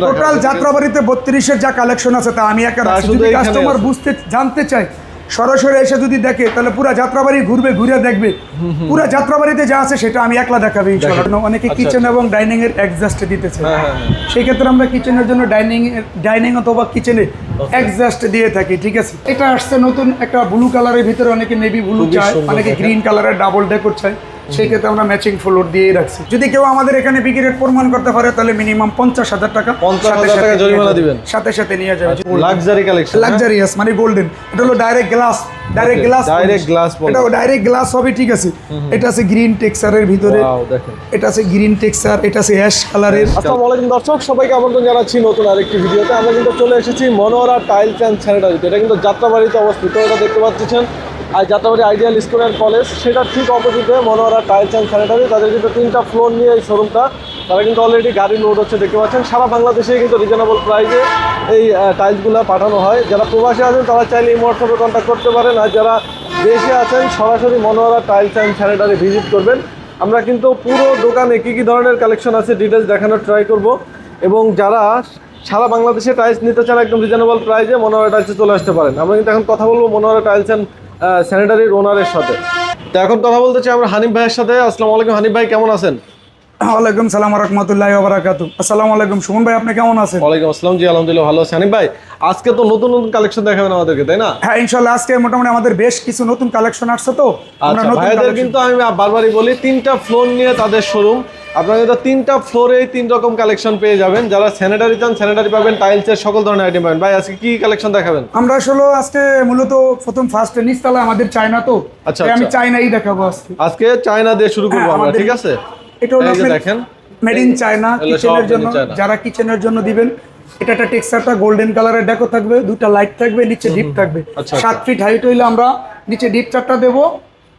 Total যাত্রাবাড়িতে বত্রিশের যা collection আছে তা আমি একা তা রাখছি। শুধু যদি কাস্টমার বুঝতে জানতে চাই সরাসরি এসে যদি দেখে তাহলে পুরো যাত্রাবাড়ি ঘুরবে ঘুরে দেখবে। পুরো যাত্রাবাড়িতে যা আছে সেটা আমি একলা দেখাবো অনেকে আচ্ছা, কিচেন এবং ডাইনিং এর অ্যাডজাস্ট দিতেছে। হ্যাঁ, হ্যাঁ, হ্যাঁ। সেই ক্ষেত্রে আমরা কিচেনের জন্য ডাইনিং ডাইনিং অথবা কিচেনে অ্যাডজাস্ট দিয়ে থাকি ঠিক আছে? এটা আসছে নতুন একটা ব্লু কালারের ভিতরে অনেকে নেভি ব্লু চায় অনেকে। গ্রিন কালারের ডাবল ডেকোর চায়। সেই ক্ষেত্রে আমরা ম্যাচিং ফ্লোর দিয়েই রাখছি। যদি কেউ আমাদের এখানে বিক্রি রেট প্রমাণ করতে পারে তাহলে মিনিমাম পঞ্চাশ হাজার টাকা 50,000 সাথে টাকা সাথে জরিমানা নিয়ে দিবেন। যাবে। সাথে সাথে নিয়ে যাবে। লাক্সারি কালেকশন লাক্সারিয়াস মানে গোল্ডেন এটা হলো direct glass direct glass glass polish। এটা ডাইরেক্ট গ্লাস হবে ঠিক আছে। এটা আছে গ্রিন টেক্সচারের ভিতরে। এটা আছে গ্রিন টেক্সচার এটা আছে অ্যাশ কালারের আসসালামু আলাইকুম দর্শক সবাইকে আমন্ত্রণ জানাচ্ছি নতুন আরেকটি ভিডিওতে। আমরা কিন্তু চলে এসেছি মনোহরা টাইলস অ্যান্ড স্যানিটারিতে এটা কিন্তু যাত্রাবাড়িতে অবস্থিত এটা দেখতে পাচ্ছেন। আর Jatrabari ideal school and college সেটা ঠিক অপোজিটে মনোহরা টাইলস অ্যান্ড স্যানিটারি তাদের কিন্তু তিনটা ফ্লোর নিয়ে এই শোরুমটা তারা কিন্তু অলরেডি গাড়ি লোড হচ্ছে, দেখতে পাচ্ছেন। সারা বাংলাদেশে কিন্তু রিজনেবল প্রাইসে এই টাইলসগুলো পাঠানো হয়। যারা প্রবাসী আছেন, তারা চাইলে এই হোয়াটসঅ্যাপে কন্ট্যাক্ট করতে পারেন। আর যারা দেশে আছেন, সরাসরি Monohora tiles and sanitary visit করবেন। আমরা কিন্তু পুরো দোকানে কী কী ধরনের কালেকশন আছে ডিটেলস দেখানোর ট্রাই করব। এবং যারা সারা বাংলাদেশে টাইলস নিতে চান, একদম রিজনেবল প্রাইসে মনোহরা টাইলসে চলে আসতে পারেন। আমরা কিন্তু এখন কথা বলব মনোহরা টাইলস অ্যান্ড স্যানিটারির ওনারের সাথে। তো এখন কথা বলতে চাই আমরা হানিফ ভাইয়ের সাথে। আসসালামু আলাইকুম হানিফ ভাই কেমন আছেন? ওয়ালাইকুম সালাম রহমতুল্লাহ বারাকাতু আসসালামু আলাইকুম সুমন ভাই আপনি কেমন আছেন? ওয়ালাইকুম আসসালাম জি আলহামদুলিল্লাহ ভালো আছি। হানিফ ভাই আজকে তো নতুন নতুন কালেকশন দেখাবেন আমাদেরকে তাই না? হ্যাঁ ইনশাল্লাহ আজকে মোটামুটি আমাদের বেশ কিছু নতুন কালেকশন আসছে তো। আমরা আচ্ছা নতুন কিন্তু আমি বারবারই বলি তিনটা ফ্লোর নিয়ে তাদের শোরুম আপনারা কিন্তু তিনটা ফ্লোরে তিন রকম কালেকশন পেয়ে যাবেন। যারা স্যানিটারি চান স্যানিটারি পাবেন টাইলসের সকল ধরনের আইটেম পাবেন। ভাই আজকে কি কালেকশন দেখাবেন? আমরা আসলে আজকে মূলত প্রথম ফার্স্ট নিচতলা আমাদের চায়না তো। আচ্ছা, আমি আচ্ছা। চায়নাই দেখাবো আজকে। আজকে চায়না দিয়ে শুরু করব হ্যাঁ, আমরা ঠিক আছে? এটা হলো দেখেন মেড ইন চায়না কিচেনের জন্য। যারা কিচেনের জন্য দিবেন এটা একটা টেক্সচারটা গোল্ডেন কালারের ডেকো থাকবে দুটা লাইট থাকবে নিচে ডিপ থাকবে। আচ্ছা, সাত ফিট হাইট হইলে আমরা নিচে ডিপ চারটা দেবো।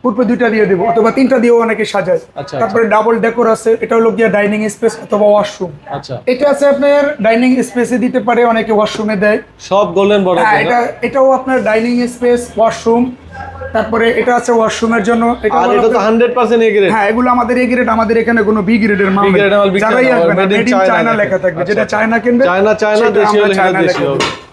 পূর্বে দুইটা দিয়ে দেবো অথবা তিনটা দিয়েও অনেকে সাজায়। আচ্ছা, তারপরে ডাবল ডেকোর আছে এটা হলো গিয়ে ডাইনিং স্পেস অথবা ওয়াশরুম আচ্ছা। এটা আছে আপনার ডাইনিং স্পেসে দিতে পারে অনেকে ওয়াশরুমে দেয়। সব গোল্ডেন বর্ডার হ্যাঁ এটা এটাও আপনার ডাইনিং স্পেস ওয়াশরুম তারপরে এটা আছে ওয়াশরুমের জন্য এটা হলো এটা তো আপনার- হান্ড্রেড পার্সেন্ট এগ্রেড হ্যাঁ এগুলো আমাদের এ গ্রেড আমাদের এখানে কোনো বি গ্রেডের মাল যারাই না, আসবে মেড ইন চায়না লেখা থাকবে। আচ্ছা, যেটা আচ্ছা। চায়না কিনবে চায়না, চায়না, দেশীয় লেখা দেশীয়।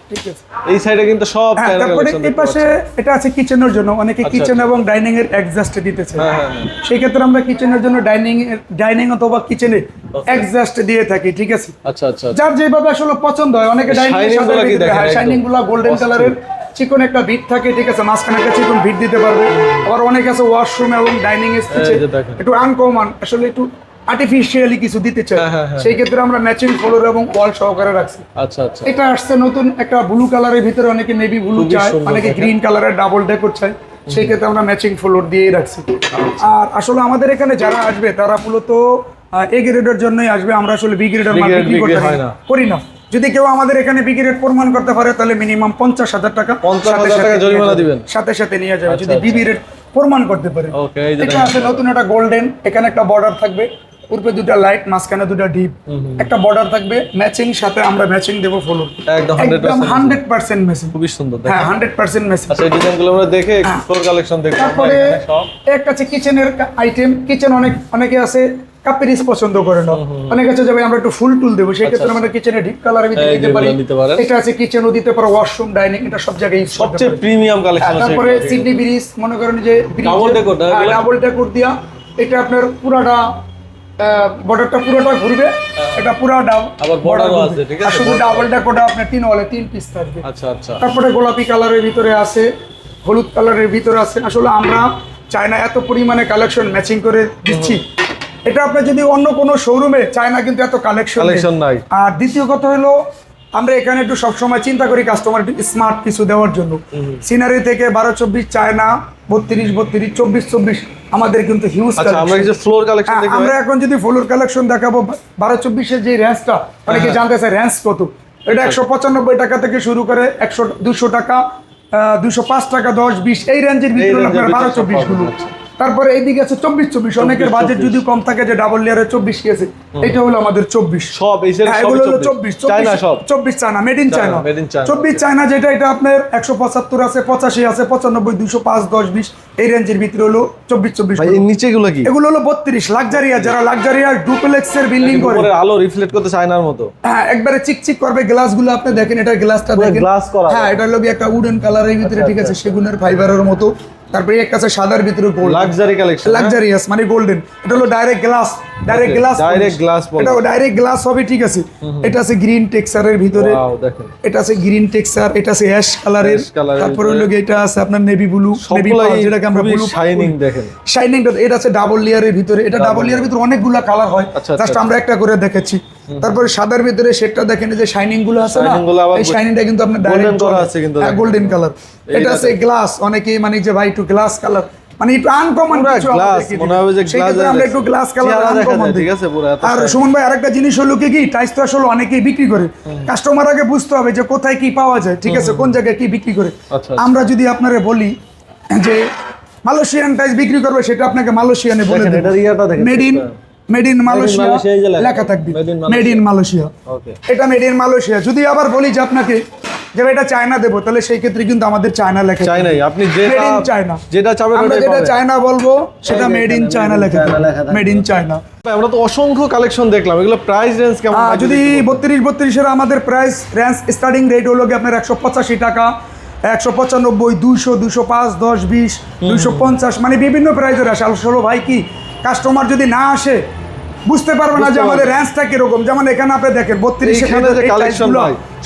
দেবো। ঠিক আছে। এই সাইডে কিন্তু সব হ্যাঁ তারপরে এই পাশে এটা আছে কিচেনের জন্য। অনেকে কিচেন এবং ডাইনিং এর অ্যাডজাস্ট দিতেছে। হ্যাঁ হ্যাঁ। সেই ক্ষেত্রে আমরা কিচেনের জন্য ডাইনিং ডাইনিং অথবা কিচেনে অ্যাডজাস্ট দিয়ে থাকি ঠিক আছে? আচ্ছা আচ্ছা যার যেভাবে আসলে পছন্দ হয়। অনেকে ডাইনিং দেখেন একদম? শাইনিংগুলা গোল্ডেন কালারের চিকন একটা বিট থাকে ঠিক আছে? মাঝখানে একটা চিকন বিট দিতে পারবে। আবার অনেক আছে ওয়াশরুম এবং ডাইনিং স্পেসে। একটু আনকমন আসলে একটু আর্টিফিশিয়ালি কিছু দিতে চাই। হ্যাঁ, হ্যাঁ, হ্যাঁ। সেই ক্ষেত্রে আমরা ম্যাচিং ফ্লোর এবং ওয়াল সহকারে রাখছি। আচ্ছা আচ্ছা। এটা আসছে নতুন একটা ব্লু কালারের ভিতরে অনেকে নেভি ব্লু চায় অনেকে। গ্রিন কালারের ডাবল ডেকোর চায়। সেই ক্ষেত্রে আমরা ম্যাচিং ফ্লোর দিয়েই রাখছি। আর আসলে আমাদের এখানে যারা আসবে তারা মূলত এ গ্রেডের জন্যই আসবে। আমরা আসলে বি গ্রেডের মাল বিক্রি হয়। করি না। যদি কেউ আমাদের এখানে বি গ্রেড প্রমাণ করতে পারে তাহলে মিনিমাম পঞ্চাশ হাজার টাকা 50,000 সাথে টাকা সাথে জরিমানা নিয়ে যাবে। দিবেন। সাথে সাথে নিয়ে যাবে। আচ্ছা, যদি আচ্ছা। বি গ্রেড প্রমাণ করতে পারে। এটা আছে নতুন একটা গোল্ডেন এখানে একটা বর্ডার থাকবে। পূর্বে দুটা লাইট মাঝখানে দুটা ডিপ একটা বর্ডার থাকবে ম্যাচিং সাথে আমরা ম্যাচিং দেবো ফুল একদম একদম 100% হান্ড্রেড পার্সেন্ট ম্যাচিং খুবই সুন্দর হ্যাঁ হান্ড্রেড পার্সেন্ট ম্যাচিং আচ্ছা এই ডিজাইনগুলো আমরা দেখে এক্সপ্লোর কালেকশন দেখব। তারপরে একটা আছে কিচেনের আইটেম কিচেন অনেক অনেকে আছে কাপিরিস পছন্দ করে না। অনেক আছে যাবে আমরা একটু ফুল টুল দেবো। সেই ক্ষেত্রে আমরা কিচেনে ডিপ কালারের ভিতরে আচ্ছা, দিতে পারি। এটা আছে কিচেনও দিতে পারো ওয়াশরুম ডাইনিং এটা সব জায়গায় ইউজ সবচেয়ে প্রিমিয়াম কালেকশন আছে তারপরে সিডনি ব্রিজ মনে করেন যে না এগুলো? ডাবল ডেকোর দিয়া এটা আপনার পুরাটা বর্ডারটা পুরোটা ঘুরবে এটা পুরো ডাব হ্যাঁ। আবার বর্ডারও আছে, ঠিক আছে? শুধু border। ডাবল ডেকোরটা আপনার তিন ওয়ালে তিন পিস থাকবে। আচ্ছা আচ্ছা। তারপরে গোলাপি কালারের ভিতরে আছে হলুদ কালারের ভিতরে আছে। আসলে আমরা চায়না এত পরিমাণে কালেকশন ম্যাচিং করে দিচ্ছি। এটা আপনি যদি অন্য কোনো শোরুমে চায়না কিন্তু এত কালেকশন কালেকশন নাই। আর দ্বিতীয় কথা হলো আমরা এখানে একটু সবসময় চিন্তা করি কাস্টমার স্মার্ট কিছু দেওয়ার জন্য। সিনারি থেকে বারো চব্বিশ চায়না বত্রিশ বত্রিশ চব্বিশ চব্বিশ আমাদের কিন্তু হিউজ আচ্ছা আমরা ফ্লোর কালেকশন হ্যাঁ, আমরা এখন যদি ফুলুর কালেকশন দেখাবো বারো চব্বিশের যে র্যাঞ্চটা অনেকে হ্যাঁ। জানতে চায় র্যাঞ্চ কত। এটা একশো পঁচানব্বই টাকা থেকে শুরু করে একশো দুশো টাকা দুশো পাঁচ টাকা দশ বিশ এই রেঞ্জের ভিতরে আপনার বারো সব আচ্ছা। তারপরে এইদিকে আছে চব্বিশ চব্বিশ। অনেকের বাজেট যদি কম থাকে যে ডাবল লেয়ারের চব্বিশ গেছে এটা হলো আমাদের চব্বিশ। সব হ্যাঁ, এগুলো হলো চব্বিশ। চব্বিশ। চায়না মেড ইন চায়না চব্বিশ চায়না যেটা এটা আপনার একশো পঁচাত্তর আছে পঁচাশি আছে পঁচানব্বই দুশো পাঁচ দশ বিশ। এই রেঞ্জের ভিতরে হলো চব্বিশ চব্বিশ নিচে গুলো কি? এগুলো হলো বত্রিশ লাক্সারিয়া যারা লাক্সারিয়া ডুপ্লেক্স এর বিল্ডিং করে। আলো রিফ্লেক্ট করতে চায়নার মতো। হ্যাঁ একবারে চিকচিক করবে গ্লাসগুলো আপনি দেখেন এটা গ্লাসটা দেখেন। করা। হ্যাঁ এটা হলো একটা উডেন কালারের ভিতরে ঠিক আছে সেগুনের ফাইবারের মতো। তারপরে একটা আছে সাদার ভিতরে গোল্ড লাক্সারি কালেকশন লাক্সারিয়াস মানে গোল্ডেন এটা হলো direct glass direct glass glass polish। এটা ডাইরেক্ট গ্লাস হবে ঠিক আছে। এটা আছে গ্রিন টেক্সচারের ভিতরে। এটা আছে গ্রিন টেক্সচার এটা আছে অ্যাশ কালারের তারপরে হলো এটা আছে আপনার নেভি ব্লু নেভি যেটাকে আমরা ব্লু। শাইনিং দেখেন এটা আছে ডাবল লেয়ারের ভিতরে। এটা ডাবল লেয়ারের ভিতরে অনেকগুলা কালার হয়। আচ্ছা, জাস্ট আচ্ছা। আমরা একটা করে দেখাচ্ছি। তারপরে সাদার ভিতরে সেটটা দেখেন যে শাইনিংগুলো আছে না? এই শাইনিংটা কিন্তু আপনার ডাইরেক্ট করা আছে কিন্তু গোল্ডেন কালার এটা আছে গ্লাস অনেকেই মানে যে ভাই একটু গ্লাস কালার মানে একটু আনকমন কিছু আমরা মনে হবে যে একটু গ্লাস কালার আনকমন ঠিক আছে, পুরো আর সুমন ভাই আরেকটা জিনিস হলো কি কি টাইস তো আসলে অনেকেই বিক্রি করে। কাস্টমার আগে বুঝতে হবে যে কোথায় কি পাওয়া যায় ঠিক আছে কোন জায়গায় কি বিক্রি করে। আচ্ছা, আমরা যদি আপনারে বলি যে মালয়েশিয়ান টাইস বিক্রি করবে সেটা আপনাকে মালয়েশিয়ানে বলে এটার made in made in Malaysia. লেখা থাকবে। Made in Malaysia. এটা মেড ইন মালয়েশিয়া। যদি আবার বলি যে আপনাকে যে এটা চায়না দেবো তাহলে সেই ক্ষেত্রে কিন্তু আমাদের চায়না লেখা। চাইনাই আপনি যেটা চাবেন আমরা যেটা চায়না বলব সেটা মেড ইন চায়না লেখা। মেড ইন চায়না আমরা তো অসংখ্য কালেকশন দেখলাম। এগুলো প্রাইস রেঞ্জ কেমন যদি বত্রিশ বত্রিশের আমাদের প্রাইস রেঞ্জ স্টার্টিং রেট হলো কি আপনার একশো পঁচাশি টাকা। একশো পঁচানব্বই দুইশো দুশো পাঁচ দশ বিশ দুইশো পঞ্চাশ। মানে বিভিন্ন প্রাইজের আসে। আসলে ভাই কি? কাস্টমার যদি না আসে বুঝতে পারবে না যে আমাদের। রেঞ্জটা কীরকম। যেমন এখানে আপনি দেখেন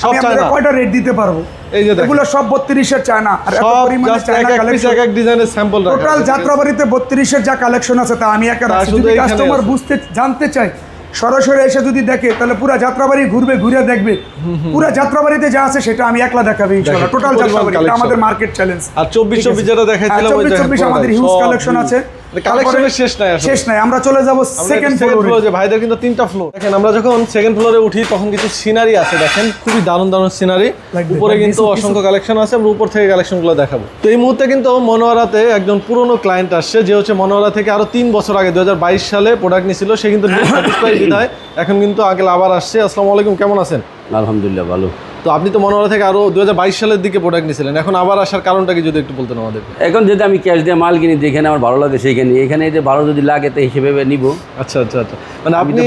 সব চায়না। কয়টা রেট দিতে পারব? এই যে এগুলো সব বত্রিশের চায়না আর এত পরিমাণে চায়না কালেকশন এক এক ডিজাইনের স্যাম্পল রাখা টোটাল যাত্রাবাড়িতে বত্রিশের যা কালেকশন আছে তা আমি একা রাখছি। যদি কাস্টমার বুঝতে জানতে চায় সরাসরি এসে যদি দেখে তাহলে পুরা যাত্রাবাড়ি ঘুরবে ঘুরে দেখবে। পুরা যাত্রাবাড়িতে যা আছে সেটা আমি একলা দেখাবো ইনশাআল্লাহ। টোটাল যাত্রাবাড়ি আমাদের মার্কেট চ্যালেঞ্জ আর যেটা দেখাইছিলাম ওই আমাদের হিউজ কালেকশন আছে। কালেকশনের শেষ নাই শেষ নাই আমরা চলে যাব সেকেন্ড ফ্লোরে ভাইদের কিন্তু তিনটা ফ্লোর দেখেন আমরা যখন সেকেন্ড ফ্লোরে উঠি তখন কিছু সিনারি আছে দেখেন। খুবই দারুণ দারুণ সিনারি উপরে কিন্তু. অসংখ্য কালেকশন আছে আমরা উপর থেকে কালেকশনগুলো দেখাবো। তো এই মুহূর্তে কিন্তু মনোয়ারাতে একজন পুরনো ক্লায়েন্ট আসছে যে হচ্ছে মনোয়ারা থেকে আরও তিন বছর আগে দুই হাজার বাইশ সালে প্রোডাক্ট নিয়েছিল সে কিন্তু এখন কিন্তু আগে আবার আসছে। আসসালামু আলাইকুম কেমন আছেন? আলহামদুলিল্লাহ ভালো। তো আপনি তো মনোয়ারা থেকে আরও দু হাজার বাইশ সালের দিকে প্রোডাক্ট নিয়েছিলেন এখন আবার আসার কারণটা কি যদি একটু বলতেন আমাদের এখন যদি আমি ক্যাশ দিয়ে মাল কিনি যেখানে আমার ভালো লাগে সেইখানে এখানে যে ভালো যদি লাগে তো হিসেবে নিব। আচ্ছা আচ্ছা আচ্ছা। মানে আমি আপনি তো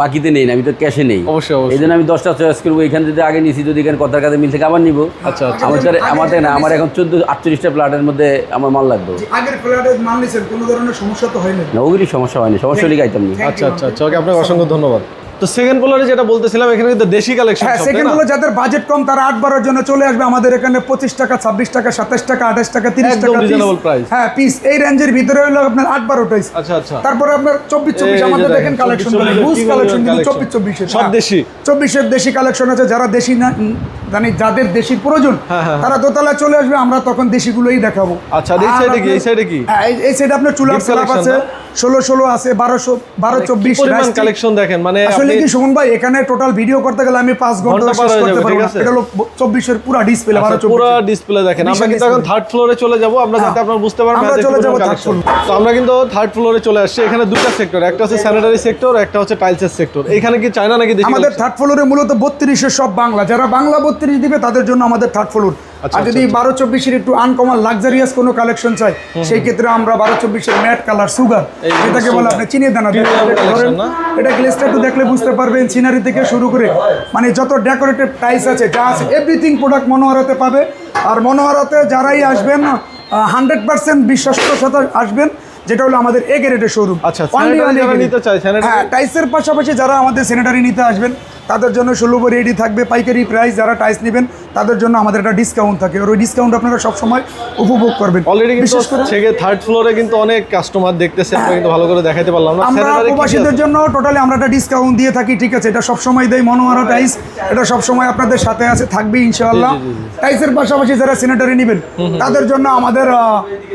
বাকিতে নেই না আমি তো ক্যাশে নেই। অবশ্যই এই জন্য আমি দশটা চয়েস করব। এখানে যদি আগে নিছি যদি এখানে কথার কাছে মিল থেকে আবার নিব। আচ্ছা আচ্ছা। আমার তো আমার থেকে না আমার এখন চোদ্দ আটচল্লিশটা প্লাটের মধ্যে আমার মাল লাগবে। আগের ফ্লোরে মান নিছেন কোনো ধরনের সমস্যা তো হয়নি? না ওগুলি সমস্যা হয়নি সমস্যা হলে আচ্ছা আচ্ছা আচ্ছা। ওকে আপনাকে অসংখ্য ধন্যবাদ। তো সেকেন্ড ফ্লোরে যেটা বলতেছিলাম এখানে কিন্তু দেশি কালেকশন হ্যাঁ সেকেন্ড হলো যাদের বাজেট কম তারা আট বারের জন্য চলে আসবে। আমাদের এখানে পঁচিশ টাকা ছাব্বিশ টাকা সাতাশ টাকা আঠাশ টাকা তিরিশ টাকা piece। price। হ্যাঁ পিস এই রেঞ্জের ভিতরে হলো আপনার আট বারো টাইস। আচ্ছা আচ্ছা। তারপরে আপনার চব্বিশ চব্বিশ আমাদের দেখেন, কালেকশন 24 গুলো। বুঝ কি কালেকশন কিন্তু collection? চব্বিশ চব্বিশের। সব দেশি? চব্বিশের দেশি কালেকশন আছে। যারা দেশি না জানি যাদের দেশি প্রয়োজন হ্যাঁ, হ্যাঁ, তারা দোতলায় চলে আসবে। আমরা তখন দেশিগুলোই দেখাবো। আচ্ছা, এই এ কি? এই এ কি? হ্যাঁ, এই- সাইডে আপনার চুলার স্ল্যাব আছে। ষোলো ষোলো আছে বারোশো বারো চব্বিশ পরিমাণ কালেকশন দেখেন? মানে আসলে কি সুমন ভাই এখানে টোটাল ভিডিও করতে গেলে আমি পাঁচ ঘণ্টা শেষ করতে পারব না। এটা হলো চব্বিশের পুরো ডিসপ্লে বারো আচ্ছা, পুরো ডিসপ্লে দেখেন। আমরা কিন্তু এখন থার্ড ফ্লোরে চলে যাব। আমরা যাতে আপনারা বুঝতে পারেন আমরা চলে যাব তো আমরা কিন্তু থার্ড ফ্লোরে চলে আসছি। এখানে দুটো সেক্টর একটা হচ্ছে স্যানিটারি সেক্টর একটা হচ্ছে টাইলসের সেক্টর এখানে কি চায়না নাকি আমাদের থার্ড ফ্লোরে মূলত বত্রিশের সব বাংলা। যারা বাংলা বত্রিশ দিবে তাদের জন্য আমাদের থার্ড ফ্লোর আর যদি বারো চব্বিশের একটু আনকমন লাক্সারিয়াস কোনো কালেকশন চাই সেই ক্ষেত্রে আমরা বারো চব্বিশের ম্যাট কালার সুগার যেটাকে বলে আপনি চিনিয়ে দানা? এটা গ্লেসটা একটু দেখলে বুঝতে পারবেন সিনারি থেকে শুরু করে মানে যত ডেকোরেটিভ টাইস আছে যা আছে এভরিথিং প্রোডাক্ট মনোহারাতে পাবে। আর মনোহরাতে যারাই আসবেন হান্ড্রেড পার্সেন্ট বিশ্বাসের সাথে আসবেন যেটা হলো আমাদের এ গ্রেডের শোরুম আচ্ছা, হ্যাঁ টাইসের পাশাপাশি যারা আমাদের স্যানিটারি নিতে আসবেন তাদের জন্য সুলভ রেডি থাকবে পাইকারি প্রাইস যারা টাইস নেবেন তাদের জন্য আমাদের একটা ডিসকাউন্ট থাকে। আর ওই ডিসকাউন্ট আপনারা সবসময় উপভোগ করবেন। অলরেডি বিশেষ করে থেকে থার্ড ফ্লোরে কিন্তু অনেক কাস্টমার দেখতেছে আমরা কিন্তু ভালো করে দেখাইতে পারলাম না। আমরা প্রবাসীদের জন্য টোটালি আমরা একটা ডিসকাউন্ট দিয়ে থাকি ঠিক আছে? এটা সবসময় দেয় মনোহারা টাইস এটা সবসময় আপনাদের সাথে আছে থাকবে ইনশাআল্লাহ। টাইসের পাশাপাশি যারা স্যানিটারি নেবেন তাদের জন্য আমাদের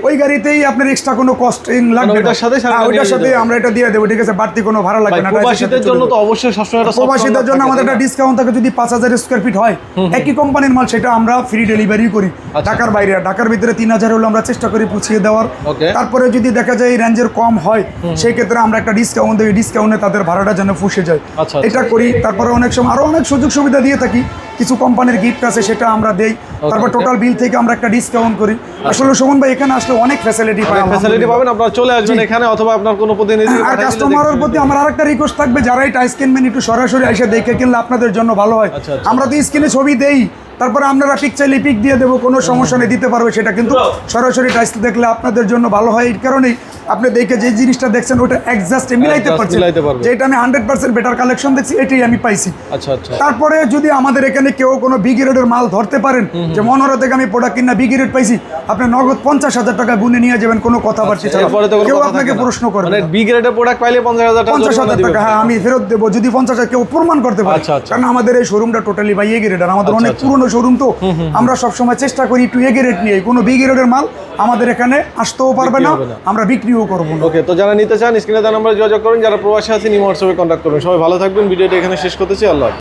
ওই গাড়িতেই আপনার এক্সট্রা কোনো কস্টিং লাগবে না। ওইটার সাথে হ্যাঁ, আমরা এটা দিয়ে দেবো ঠিক আছে? বাড়তি কোনো ভাড়া লাগবে না প্রবাসীদের জন্য তো অবশ্যই সবসময় প্রবাসীদের জন্য আমাদের একটা ডিসকাউন্ট থাকে যদি পাঁচ হাজার স্কোয়ার ফিট হয় একই কোম্পানির মাল সেটা আমরা ফ্রি ডেলিভারি করি। আচ্ছা। ঢাকার বাইরে। ঢাকার ভিতরে তিন হাজার হলে আমরা চেষ্টা করি পুছিয়ে দেওয়ার। তারপরে যদি দেখা যায় এই রেঞ্জের কম হয় সেই ক্ষেত্রে আমরা একটা ডিসকাউন্ট দিই। ডিসকাউন্টে তাদের ভাড়াটা যেন ফুসে যায়। আচ্ছা, আচ্ছা। এটা করি। তারপরে অনেক সময় আরও অনেক সুযোগ সুবিধা দিয়ে থাকি। কিছু কোম্পানির গিফট আছে সেটা আমরা দেই। তারপর টোটাল বিল থেকে আমরা একটা ডিসকাউন্ট করি। আসলে সুমন ভাই এখানে আসলে অনেক ফ্যাসিলিটি পাই ফ্যাসিলিটি পাবেন আপনারা চলে আসবেন এখানে অথবা আপনার কোনো প্রতিনিধি আর কাস্টমারের প্রতি আমার আরেকটা রিকোয়েস্ট থাকবে যারা এই টাইস কিনবেন একটু সরাসরি এসে দেখে কিনলে আপনাদের জন্য ভালো হয়। আচ্ছা, আচ্ছা। আমরা তো স্ক্রিনে ছবি দেই তারপরে আপনারা পিক চাইলে পিক দিয়ে দেবো কোনো সমস্যা নেই দিতে পারবে সেটা কিন্তু সরাসরি টাইস দেখলে আপনাদের জন্য ভালো হয় এই কারণেই আপনি দেখে যে জিনিসটা দেখছেন ওটা একজাস্ট মিলাইতে পারবে। যেটা আমি হান্ড্রেড পার্সেন্ট বেটার কালেকশন দেখছি এটাই আমি পাইছি। আচ্ছা আচ্ছা। তারপরে যদি আমাদের এখানে কেউ কোনো বিগ রেটের মাল ধরতে পারেন যে মনোরা থেকে আমি প্রোডাক্ট কিনা বিগ রেট পাইছি আপনি নগদ পঞ্চাশ হাজার টাকা গুনে নিয়ে যাবেন কোনো কথাবার্তা ছাড়া। এরপরে তো কোনো কেউ আপনাকে প্রশ্ন করবে মানে না। প্রোডাক্ট পাইলে পঞ্চাশ হাজার টাকা পঞ্চাশ হাজার টাকা হ্যাঁ আমি ফেরত দেবো। যদি পঞ্চাশ হাজার কেউ প্রমাণ করতে পারে আচ্ছা, আচ্ছা। কারণ আমাদের এই শোরুমটা টোটালি বাই এগে রেট আর আমাদের অনেক আচ্ছা। পুরনো শোরুম তো। আমরা সবসময় চেষ্টা করি একটু এগে রেট নিয়ে। কোনো বিগ রেটের মাল আমাদের এখানে আসতেও পারবে না আমরা বিক্রিও করব ওকে তো যারা নিতে চান স্ক্রিনে দেওয়া নাম্বারে যোগাযোগ করুন। যারা প্রবাসী আছেন ইমো হোয়াটসঅ্যাপে কন্ট্যাক্ট করবেন সবাই ভালো থাকবেন। ভিডিওটা এখানে শেষ করতেছি। আল্লাহ।